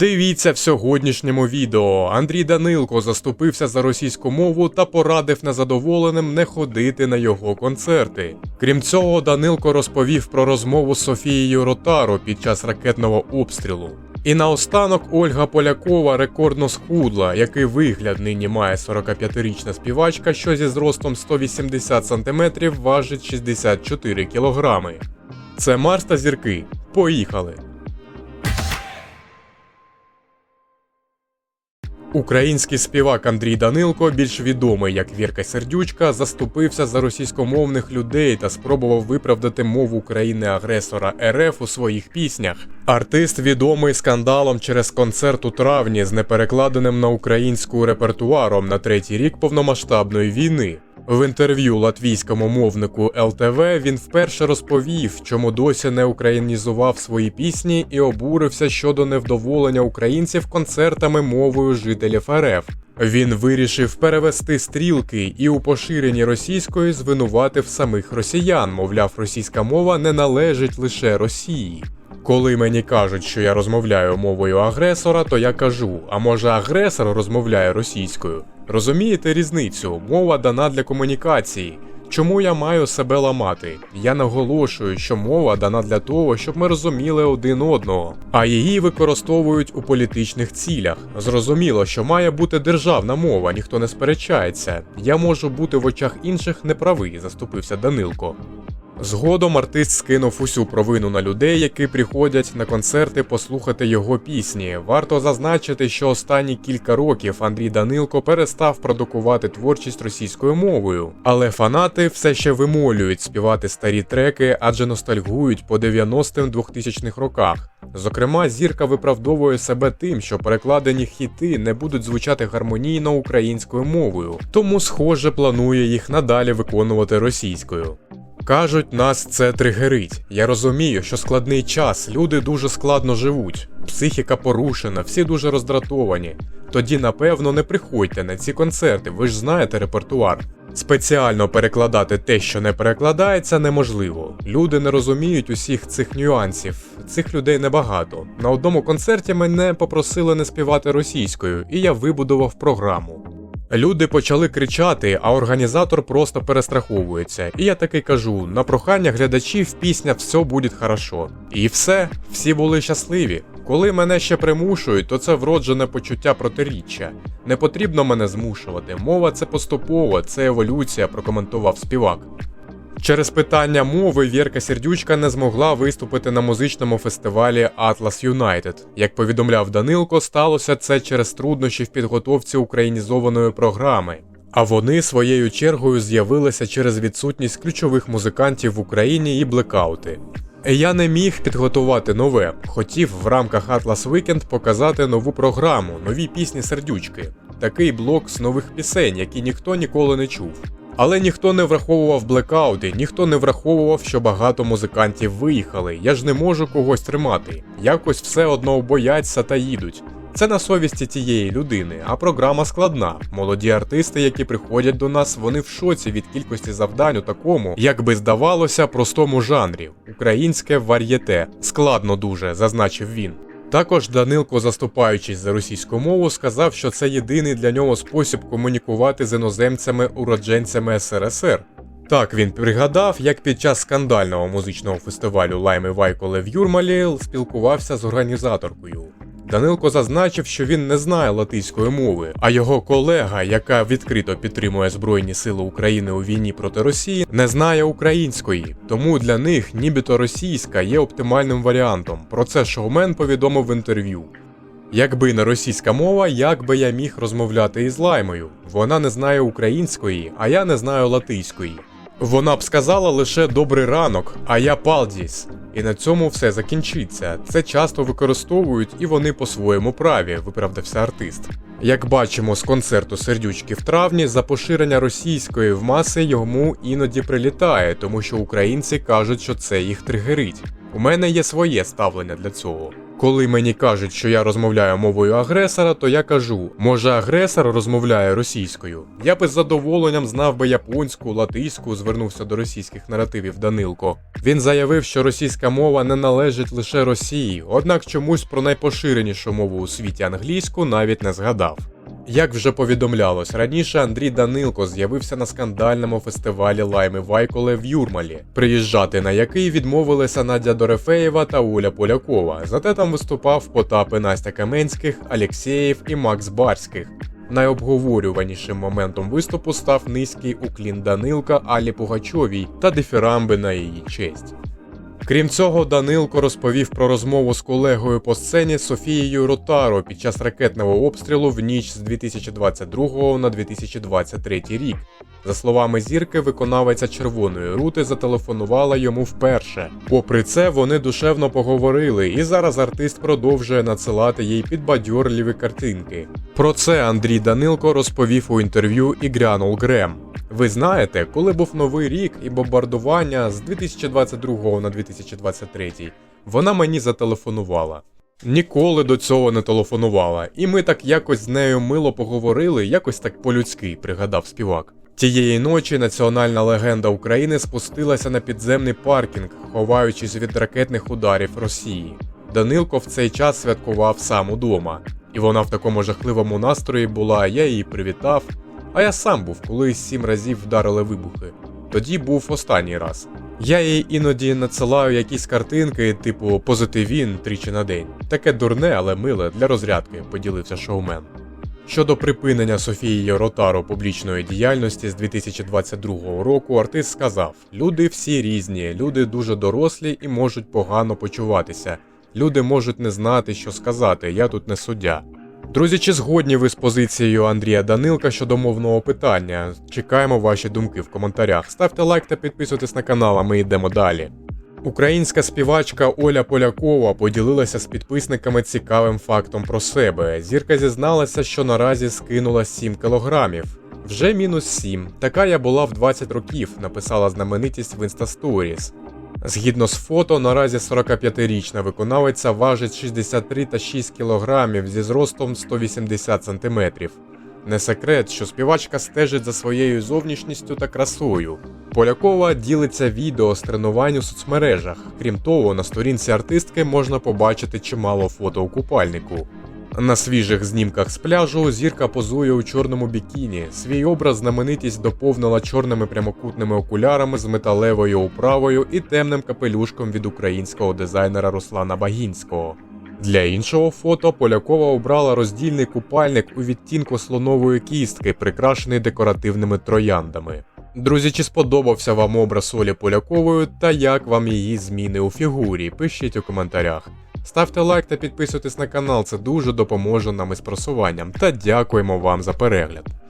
Дивіться в сьогоднішньому відео. Андрій Данилко заступився за російську мову та порадив незадоволеним не ходити на його концерти. Крім цього, Данилко розповів про розмову з Софією Ротаро під час ракетного обстрілу. І наостанок Ольга Полякова рекордно схудла, який вигляд нині має 45-річна співачка, що зі зростом 180 см важить 64 кілограми. Це Марс та зірки. Поїхали! Український співак Андрій Данилко, більш відомий як Вірка Сердючка, заступився за російськомовних людей та спробував виправдати мову країни-агресора РФ у своїх піснях. Артист відомий скандалом через концерт у травні з неперекладеним на українську репертуаром на третій рік повномасштабної війни. В інтерв'ю латвійському мовнику ЛТВ він вперше розповів, чому досі не українізував свої пісні і обурився щодо невдоволення українців концертами мовою жителів РФ. Він вирішив перевести стрілки і у поширенні російської звинуватив самих росіян, мовляв, російська мова не належить лише Росії. Коли мені кажуть, що я розмовляю мовою агресора, то я кажу: а може агресор розмовляє російською? Розумієте різницю? Мова дана для комунікації. Чому я маю себе ламати? Я наголошую, що мова дана для того, щоб ми розуміли один одного, а її використовують у політичних цілях. Зрозуміло, що має бути державна мова, ніхто не сперечається. Я можу бути в очах інших неправий, заступився Данилко. Згодом артист скинув усю провину на людей, які приходять на концерти послухати його пісні. Варто зазначити, що останні кілька років Андрій Данилко перестав продукувати творчість російською мовою, але фанати все ще вимолюють співати старі треки, адже ностальгують по 90-м 2000-х роках. Зокрема, зірка виправдовує себе тим, що перекладені хіти не будуть звучати гармонійно українською мовою, тому, схоже, планує їх надалі виконувати російською. Кажуть, нас це тригерить. Я розумію, що складний час, люди дуже складно живуть, психіка порушена, всі дуже роздратовані. Тоді, напевно, не приходьте на ці концерти, ви ж знаєте репертуар. Спеціально перекладати те, що не перекладається, неможливо. Люди не розуміють усіх цих нюансів. Цих людей небагато. На одному концерті мене попросили не співати російською, і я вибудував програму. Люди почали кричати, а організатор просто перестраховується. І я таки кажу: на прохання глядачів пісня все буде хорошо. І все, всі були щасливі. Коли мене ще примушують, то це вроджене почуття протиріччя. Не потрібно мене змушувати. Мова це поступово, це еволюція, прокоментував співак. Через питання мови Вірка Сердючка не змогла виступити на музичному фестивалі Atlas United. Як повідомляв Данилко, сталося це через труднощі в підготовці українізованої програми. А вони своєю чергою з'явилися через відсутність ключових музикантів в Україні і блекаути. Я не міг підготувати нове, хотів в рамках Atlas Weekend показати нову програму, нові пісні сердючки, такий блок з нових пісень, які ніхто ніколи не чув. Але ніхто не враховував блекаути, ніхто не враховував, що багато музикантів виїхали. Я ж не можу когось тримати. Якось все одно бояться та їдуть. Це на совісті тієї людини, а програма складна. Молоді артисти, які приходять до нас, вони в шоці від кількості завдань у такому, як би здавалося, простому жанрі. Українське вар'єте. Складно дуже, зазначив він. Також Данилко, заступаючись за російську мову, сказав, що це єдиний для нього спосіб комунікувати з іноземцями-уродженцями СРСР. Так він пригадав, як під час скандального музичного фестивалю Лайми Вайколе в Юрмалі спілкувався з організаторкою. Данилко зазначив, що він не знає латиської мови, а його колега, яка відкрито підтримує Збройні Сили України у війні проти Росії, не знає української, тому для них нібито російська є оптимальним варіантом. Про це шоумен повідомив в інтерв'ю. Якби не російська мова, як би я міг розмовляти із лаймою? Вона не знає української, а я не знаю латиської. Вона б сказала лише добрий ранок, а я палдіс. І на цьому все закінчиться. Це часто використовують і вони по-своєму праві, виправдався артист. Як бачимо з концерту сердючки в травні, за поширення російської в маси йому іноді прилітає, тому що українці кажуть, що це їх тригерить. У мене є своє ставлення для цього. Коли мені кажуть, що я розмовляю мовою агресора, то я кажу, може агресор розмовляє російською. Я би з задоволенням знав би японську, латиську, звернувся до російських наративів Данилко. Він заявив, що російська мова не належить лише Росії, однак чомусь про найпоширенішу мову у світі англійську навіть не згадав. Як вже повідомлялось, раніше Андрій Данилко з'явився на скандальному фестивалі Лайми Вайколе в Юрмалі, приїжджати на який відмовилися Надя Дорефеєва та Оля Полякова. Зате там виступав Потапи Настя Каменських, Алєксєєв і Макс Барських. Найобговорюванішим моментом виступу став низький уклін Данилка Алі Пугачовій та дифірамби на її честь. Крім цього, Данилко розповів про розмову з колегою по сцені Софією Ротаро під час ракетного обстрілу в ніч з 2022 на 2023 рік. За словами зірки, виконавиця червоної рути зателефонувала йому вперше. Попри це, вони душевно поговорили, і зараз артист продовжує надсилати їй підбадьорливі картинки. Про це Андрій Данилко розповів у інтерв'ю Ігрянул Грем. Ви знаєте, коли був новий рік і бомбардування з 2022 на 2023, вона мені зателефонувала. Ніколи до цього не телефонувала, і ми так якось з нею мило поговорили, якось так по-людськи, пригадав співак. Тієї ночі національна легенда України спустилася на підземний паркінг, ховаючись від ракетних ударів Росії. Данилко в цей час святкував сам удома, і вона в такому жахливому настрої була. Я її привітав. А я сам був, коли сім разів вдарили вибухи. Тоді був останній раз. Я їй іноді надсилаю якісь картинки, типу позитивін тричі на день. Таке дурне, але миле для розрядки, поділився шоумен. Щодо припинення Софії Ротаро публічної діяльності з 2022 року, артист сказав: люди всі різні, люди дуже дорослі і можуть погано почуватися. Люди можуть не знати, що сказати. Я тут не суддя. Друзі, чи згодні ви з позицією Андрія Данилка щодо мовного питання? Чекаємо ваші думки в коментарях. Ставте лайк та підписуйтесь на канал, а ми йдемо далі. Українська співачка Оля Полякова поділилася з підписниками цікавим фактом про себе. Зірка зізналася, що наразі скинула 7 кілограмів. Вже мінус 7. Така я була в 20 років, написала знаменитість в Instastories. Згідно з фото, наразі 45-річна виконавиця важить 63,6 кг зі зростом 180 см. Не секрет, що співачка стежить за своєю зовнішністю та красою. Полякова ділиться відео з тренувань у соцмережах. Крім того, на сторінці артистки можна побачити чимало фото у купальнику. На свіжих знімках з пляжу зірка позує у чорному бікіні. Свій образ знаменитість доповнила чорними прямокутними окулярами з металевою управою і темним капелюшком від українського дизайнера Руслана Багінського. Для іншого фото Полякова обрала роздільний купальник у відтінку слонової кістки, прикрашений декоративними трояндами. Друзі, чи сподобався вам образ Олі Полякової та як вам її зміни у фігурі? Пишіть у коментарях. Ставте лайк та підписуйтесь на канал, це дуже допоможе нам із просуванням. Та дякуємо вам за перегляд.